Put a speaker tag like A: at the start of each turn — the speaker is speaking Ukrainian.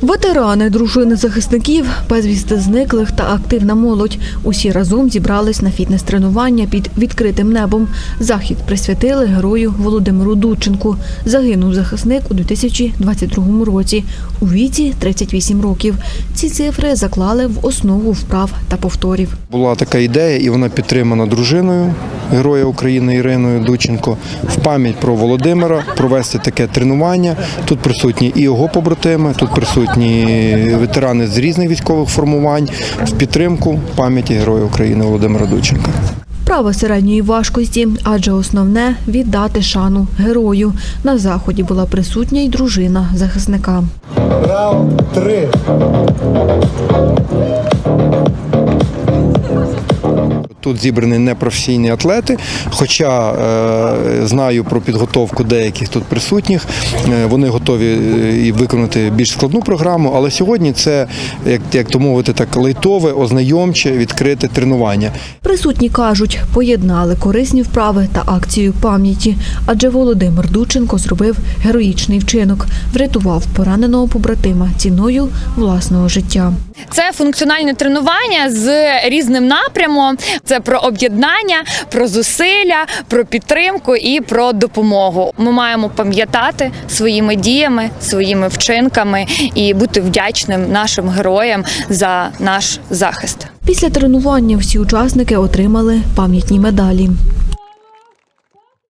A: Ветерани, дружини захисників, безвісти зниклих та активна молодь. Усі разом зібрались на фітнес-тренування під відкритим небом. Захід присвятили герою Володимиру Дудченку. Загинув захисник у 2022 році у віці 38 років. Ці цифри заклали в основу вправ та повторів.
B: Була така ідея, і вона підтримана дружиною Героя України Іриною Дученко в пам'ять про Володимира провести таке тренування. Тут присутні і його побратими, тут присутні ветерани з різних військових формувань в підтримку пам'яті Героя України Володимира Дученка.
A: Вправа середньої важкості, адже основне віддати шану герою. На заході була присутня й дружина захисника.
C: Раунд три.
B: Тут зібрані непрофесійні атлети, хоча е, знаю про підготовку деяких тут присутніх. Е, вони готові е, і виконати більш складну програму, але сьогодні це, як, як то мовити, так лейтове, ознайомче, відкрите тренування.
A: Присутні кажуть, поєднали корисні вправи та акцію пам'яті, адже Володимир Дученко зробив героїчний вчинок, врятував пораненого побратима ціною власного життя.
D: Це функціональне тренування з різним напрямом. Це про об'єднання, про зусилля, про підтримку і про допомогу. Ми маємо пам'ятати своїми діями, своїми вчинками і бути вдячним нашим героям за наш захист.
A: Після тренування всі учасники отримали пам'ятні медалі.